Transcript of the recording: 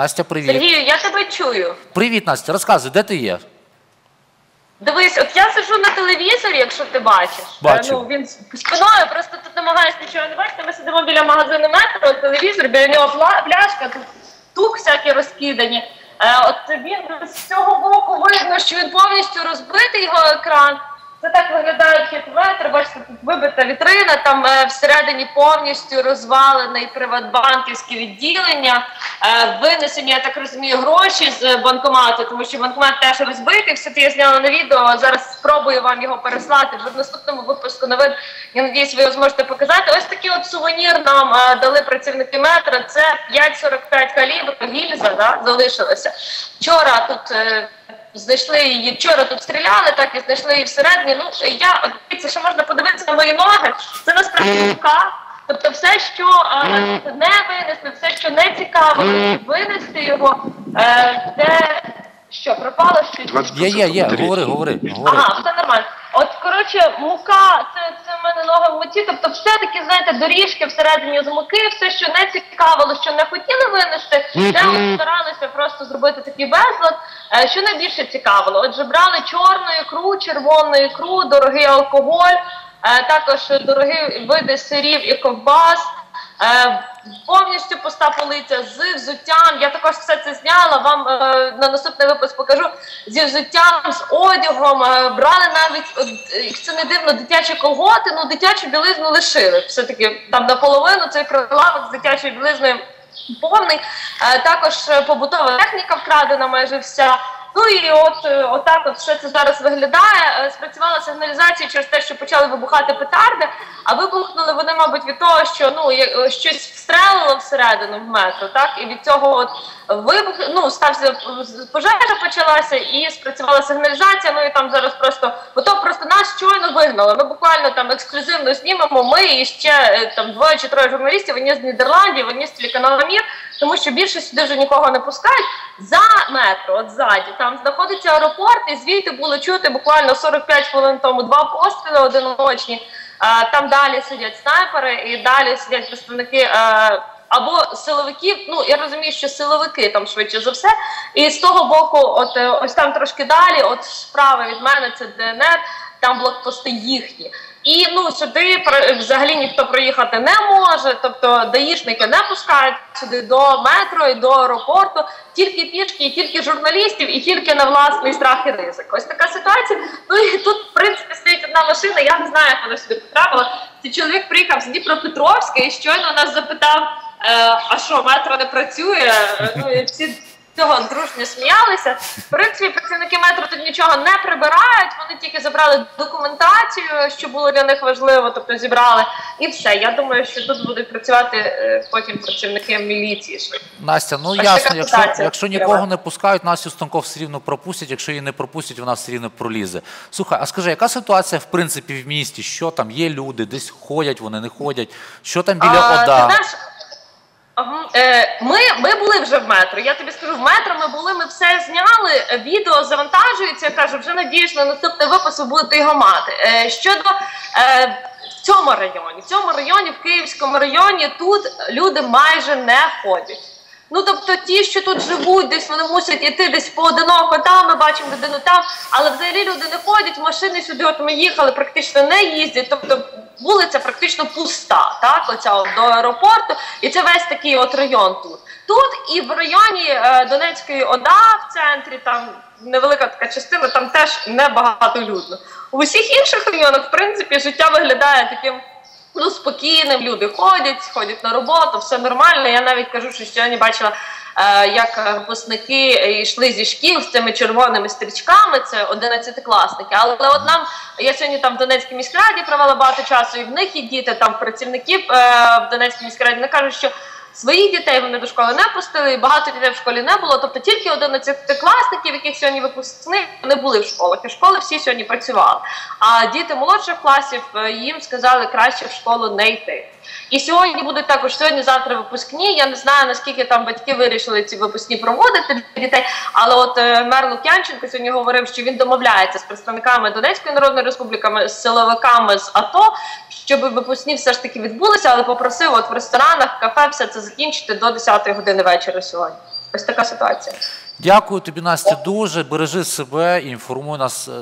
Настя, привіт. Сергію, я тебе чую. Привіт, Настя, розказуй, де ти є? Дивись, от я сижу на телевізорі, якщо ти бачиш. Бачу. Ну, він спиною, просто тут намагаюся нічого не бачити. Ми сидимо біля магазину метро, телевізор, біля нього пляшка, тут тук всякі розкидані. Е, от він з цього боку видно, що він повністю розбитий його екран. Це так виглядає вхід бачите, тут вибита вітрина, там е, всередині повністю розвалене і приватбанківське відділення. Е, винесені, я так розумію, гроші з банкомату, тому що банкомат теж розбитий. Все це я зняла на відео. Зараз спробую вам його переслати. Вже в наступному випуску новин. Я надіюсь, ви його зможете показати. Ось такий от сувенір нам е, дали працівники метро. Це 5,45 калібр, гільза да, залишилася. Вчора тут. е, Знайшли її вчора тут стріляли, так і знайшли її всередині. Ну я дивіться, що можна подивитися на мої ноги. Це насправді рука. Тобто, все, що е, не винесли, все, що не цікаво, винести його, е, де що пропало щось. Є, є, є. Говори, говори. говори. Ага, все нормально. От коротше, мука, це, це в мене нога в муці. Тобто, все таки, знаєте, доріжки всередині з муки, все, що не цікавило, що не хотіли винести, де от старалися просто зробити такий безлад. Е, Що найбільше цікавило? Отже, брали чорну ікру, червону ікру, дорогий алкоголь, е, також дорогі види сирів і ковбас. Е, повністю пуста полиця з взуттям. Я також все це зняла. Вам на наступний випуск покажу зі взуттям, з одягом. Брали навіть, це не дивно, дитячі колготи, ну дитячу білизну лишили. Все-таки там наполовину цей прилавок з дитячою білизною повний. Е, також е, побутова техніка вкрадена майже вся. Ну і от е, отак от все це зараз виглядає. Спрацювала сигналізація через те, що почали вибухати петарди, а вибухнули вони, мабуть, від того, що ну щось встрелило всередину в метро, так і від цього от вибух, ну стався пожежа почалася і спрацювала сигналізація. Ну і там зараз просто, бо то просто нас щойно вигнали. Ми буквально там ексклюзивно знімемо. Ми і ще е, там двоє чи троє журналістів, одні з Нідерландів, одні з телеканалу Мір, тому що більше сюди вже нікого не пускають. За метро, от ззаді, там знаходиться аеропорт, і звідти було чути буквально 45 хвилин тому два постріли одиночні. Там далі сидять снайпери, і далі сидять представники. е, або силовиків, ну я розумію, що силовики там швидше за все. І з того боку, от е, ось там трошки далі, от справа від мене це ДНР, там блокпости їхні. І ну сюди взагалі ніхто проїхати не може. Тобто даїшники не пускають сюди до метро і до аеропорту, тільки пішки, і тільки журналістів, і тільки на власний страх і ризик. Ось така ситуація. Ну і тут, в принципі, стоїть одна машина. Я не знаю, як вона сюди потрапила. Цей чоловік приїхав з Дніпропетровська і щойно нас запитав. Е, а що, метро не працює? Е, Ну всі цього дружньо сміялися. В принципі, працівники метро тут нічого не прибирають. Вони тільки забрали документацію, що було для них важливо, тобто зібрали, і все. Я думаю, що тут будуть працювати е, потім працівники міліції. Настя, ну Ось ясно, якщо, якщо нікого не пускають, Настю Станков все рівно пропустять. Якщо її не пропустять, вона все рівно пролізе. Слухай, а скажи, яка ситуація в принципі в місті? Що там? Є люди, десь ходять, вони не ходять. Що там біля А, ОДА? Ти знаєш, е, ми, ми були вже в метро. Я тобі скажу, в метро ми були, ми все зняли. Відео завантажується. Я кажу, вже надіюсь, на наступний випуск ви будете його мати. Е, щодо е, в цьому районі, в цьому районі, в Київському районі, тут люди майже не ходять. Ну тобто ті, що тут живуть, десь вони мусять іти десь поодиноко там, ми бачимо людину там, але взагалі люди не ходять, машини сюди, от ми їхали, практично не їздять. Тобто вулиця практично пуста, так, оця до аеропорту, і це весь такий от район тут. Тут і в районі е, Донецької ОДА в центрі, там невелика така частина, там теж небагато людно. У усіх інших районах, в принципі, життя виглядає таким ну, спокійним. Люди ходять, ходять на роботу, все нормально. Я навіть кажу, що сьогодні бачила, е, як випускники йшли зі шкіл з цими червоними стрічками, це 11-класники. Але от нам, я сьогодні там в Донецькій міськраді провела багато часу, і в них є діти, там працівників е, в Донецькій міськраді, вони кажуть, що Своїх дітей вони до школи не пустили, і багато дітей в школі не було. Тобто тільки 11-класників, яких сьогодні випускник, не були в школах. І школи всі сьогодні працювали. А діти молодших класів е, їм сказали краще в школу не йти. І сьогодні будуть також сьогодні-завтра випускні. Я не знаю наскільки там батьки вирішили ці випускні проводити для дітей. Але от е, мер Лук'янченко сьогодні говорив, що він домовляється з представниками Донецької народної республіки, з силовиками з АТО, щоб випускні все ж таки відбулися, але попросив от в ресторанах, кафе все це закінчити до 10-ї години вечора сьогодні. Ось така ситуація. Дякую тобі, Настя, дуже. Бережи себе і інформуй нас. е,